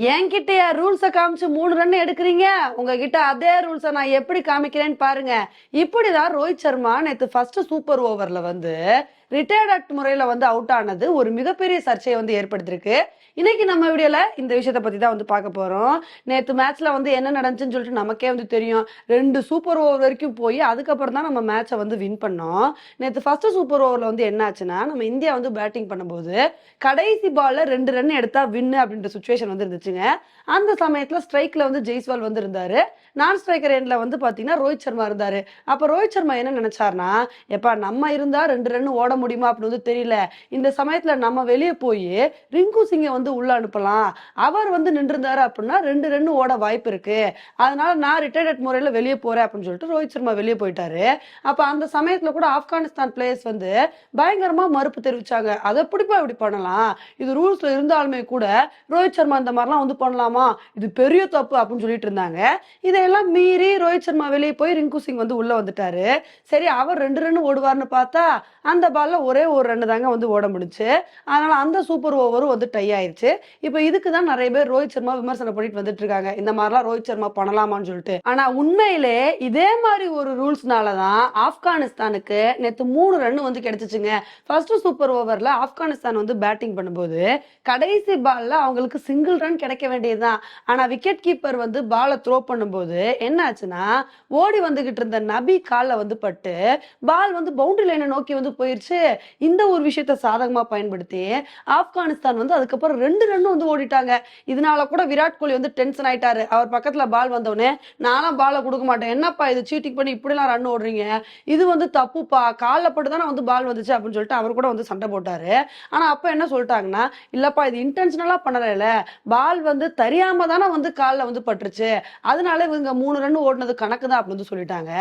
என்கிட்டயா ரூல்ஸை காமிச்சு மூணு ரன் எடுக்கிறீங்க? உங்ககிட்ட அதே ரூல்ஸை நான் எப்படி காமிக்கிறேன்னு பாருங்க. இப்படிதான் ரோஹித் சர்மா நேற்று ஃபர்ஸ்ட் சூப்பர் ஓவர்ல வந்து ரிட்டையர்ட் முறையில் வந்து அவுட் ஆனது ஒரு மிகப்பெரிய சர்ச்சையை வந்து ஏற்படுத்திருக்கு இன்னைக்கு நம்ம வீடியோவில் இந்த விஷயத்தை பற்றி தான் வந்து பார்க்க போகிறோம் நேற்று மேட்ச்சில் வந்து என்ன நடந்துச்சுன்னு சொல்லிட்டு நமக்கே வந்து தெரியும். ரெண்டு சூப்பர் ஓவர் வரைக்கும் போய் அதுக்கப்புறம் தான் நம்ம மேட்சை வந்து வின் பண்ணோம். நேற்று ஃபஸ்ட்டு சூப்பர் ஓவரில் வந்து என்ன ஆச்சுன்னா நம்ம இந்தியா வந்து பேட்டிங் பண்ணும்போது கடைசி பாலில் ரெண்டு ரன் எடுத்தால் வின்னு அப்படின்ற சுச்சுவேஷன் வந்து இருந்துச்சுங்க. அந்த சமயத்தில் ஸ்ட்ரைக்கில் வந்து ஜெய்ஸ்வால் வந்து இருந்தார். நான் ஸ்ட்ரைக்கர் எண்டில் வந்து பார்த்தீங்கன்னா ரோஹித் சர்மா இருந்தார். அப்போ ரோஹித் சர்மா என்ன நினச்சார்னா எப்பா நம்ம இருந்தால் ரெண்டு ரன் ஓட முடியுமா அப்படின்னு வந்து தெரியல. இந்த சமயத்துல நம்ம வெளியே போய் ரிங்கு சிங்கை வந்து உள்ள அனுப்பலாம். அவர் வந்து நின்றுருந்தாரு அப்படின்னா ரெண்டு ரெண்டு ஓட வாய்ப்பு இருக்கு. அதனால நான் ரிட்டையர்ட் முறையில வெளியே போறேன் அப்படின்னு சொல்லிட்டு ரோஹித் சர்மா வெளியே போயிட்டாரு. அப்ப அந்த சமயத்துல கூட ஆப்கானிஸ்தான் பிளேயர்ஸ் வந்து பயங்கரமா மறுப்பு தெரிவிச்சாங்க. அதை எப்படிப்பா இப்படி பண்ணலாம்? இது ரூல்ஸ்ல இருந்தாலுமே கூட ரோஹித் சர்மா இந்த மாதிரிலாம் வந்து பண்ணலாமா? இது பெரிய தப்பு அப்படின்னு சொல்லிட்டு இருந்தாங்க. இதையெல்லாம் மீறி ரோஹித் சர்மா வெளியே போய் ரிங்கு சிங் வந்து உள்ள வந்துட்டாரு. சரி அவர் ரெண்டு ரன் ஓடுவார்னு பார்த்தா அந்த பால்ல ஒரே ஒரு ரன் தாங்க வந்து ஓட முடிச்சு அதனால அந்த சூப்பர் ஓவரும் வந்து டை ஆயிருச்சு. இப்போ இதுக்கு தான் நிறைய பேர் ரோஹித் சர்மா விமர்சனம் பண்ணிட்டு வந்துட்டு இருக்காங்க. இந்த மாதிரிலாம் ரோஹித் சர்மா பண்ணலாமான்னு சொல்லிட்டு. ஆனா உண்மையிலே இதே மாதிரி ஒரு ரூல்ஸ்னால தான் ஆப்கானிஸ்தானுக்கு நேற்று மூணு ரன் வந்து கிடைச்சிச்சுங்க. ஃபர்ஸ்ட் சூப்பர் ஓவர்ல ஆப்கானிஸ்தான் வந்து பேட்டிங் பண்ணும்போது கடைசி பால்ல அவங்களுக்கு சிங்கிள் ரன் கிடைக்க வேண்டியதுதான் ஆனா விக்கெட் கீப்பர் வந்து பாலை த்ரோ பண்ணும்போது என்ன ஆச்சுன்னா ஓடி வந்துகிட்டு இருந்த நபி காலில் வந்து பட்டு பால் வந்து பவுண்டரி லைனை நோக்கி வந்து போயிருச்சு. இந்த ஒரு விஷயத்த சாதகமா பயன்படுத்தி ஆப்கானிஸ்தான் வந்து அதுக்கப்புறம் ரெண்டு ரன்னும் வந்து ஓடிட்டாங்க. இதனால கூட விராட் கோலி வந்து டென்ஷன் ஆயிட்டாரு. அவர் பக்கத்துல பால் வந்தவுடனே நானும் பாலை கொடுக்க மாட்டேன். என்னப்பா இது? சீட்டிங் பண்ணி இப்படிலாம் ரன் ஓடுறீங்க? இது வந்து தப்புப்பா? காலில் பட்டு தானே வந்து பால் வந்துச்சு? அப்படின்னு சொல்லிட்டு அவர் கூட வந்து சண்டை போட்டாரு. ஆனா அப்ப என்ன சொல்லிட்டாங்கன்னா இல்லப்பா இது இன்டென்ஷனலா பண்ணல பால் வந்து தெரியாம தானே வந்து காலில் வந்து பட்டுருச்சு. அதனால இவங்க மூணு ரன் ஓடினது கணக்கு தான் அப்படின்னு சொல்லிட்டாங்க.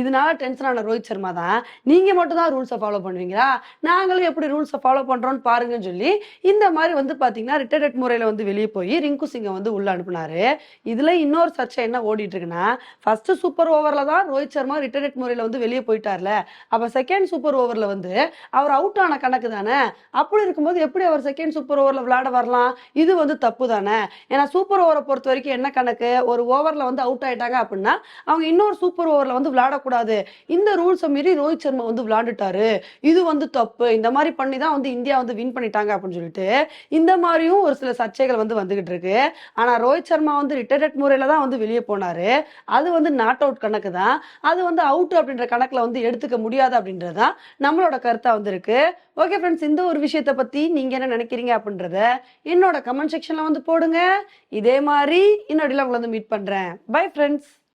இதனால டென்ஷன் ஆன ரோஹித் சர்மா தான். நீங்க மட்டும் தான் ரூல்ஸை ஃபாலோ பண்ணுவீங்க. பண்ணுவீங்களா நாங்களும் எப்படி ரூல்ஸை ஃபாலோ பண்றோம்னு பாருங்கன்னு சொல்லி இந்த மாதிரி வந்து பாத்தீங்கன்னா ரிட்டர்ட் முறையில வந்து வெளியே போய் ரிங்கு சிங்கை வந்து உள்ள அனுப்புனாரு. இதுல இன்னொரு சர்ச்சை என்ன ஓடிட்டு இருக்குன்னா ஃபர்ஸ்ட் சூப்பர் ஓவர்ல தான் ரோஹித் சர்மா ரிட்டர்ட் முறையில வந்து வெளியே போயிட்டார்ல. அப்ப செகண்ட் சூப்பர் ஓவர்ல வந்து அவர் அவுட் ஆன கணக்கு தானே? அப்படி இருக்கும்போது எப்படி அவர் செகண்ட் சூப்பர் ஓவர்ல விளையாட வரலாம்? இது வந்து தப்பு தானே? ஏன்னா சூப்பர் ஓவரை பொறுத்த வரைக்கும் என்ன கணக்கு? ஒரு ஓவர்ல வந்து அவுட் ஆயிட்டாங்க அப்படின்னா அவங்க இன்னொரு சூப்பர் ஓவர்ல வந்து விளையாடக்கூடாது. இந்த ரூல்ஸை மீறி ரோஹித் சர்மா வந்து விளையாண்டுட்டாரு. இது வந்து தப்பு. இந்த மாதிரி பண்ணி தான் வந்து இந்தியா வந்து வின் பண்ணிட்டாங்க அப்படின்னு சொல்லிட்டு இந்த மாதிரியும் ஒரு சில சர்ச்சைகள் வந்து வந்துகிட்டு இருக்கு. ஆனா ரோஹித் சர்மா வந்து ரிட்டையர்ட் முறையில தான் வந்து வெளியே போனாரு. அது வந்து நாட் அவுட் கணக்கு தான். அது வந்து அவுட் அப்படின்ற கணக்குல வந்து எடுத்துக்க முடியாது அப்படின்றது தான் நம்மளோட கருத்தா வந்து இருக்கு. ஓகே ஃப்ரெண்ட்ஸ் இந்த ஒரு விஷயத்தை பத்தி நீங்க என்ன நினைக்கிறீங்க அப்படின்றத என்னோட கமெண்ட் செக்ஷன்ல வந்து போடுங்க. இதே மாதிரி இன்னொடியில் உங்களை வந்து மீட் பண்றேன். Bye friends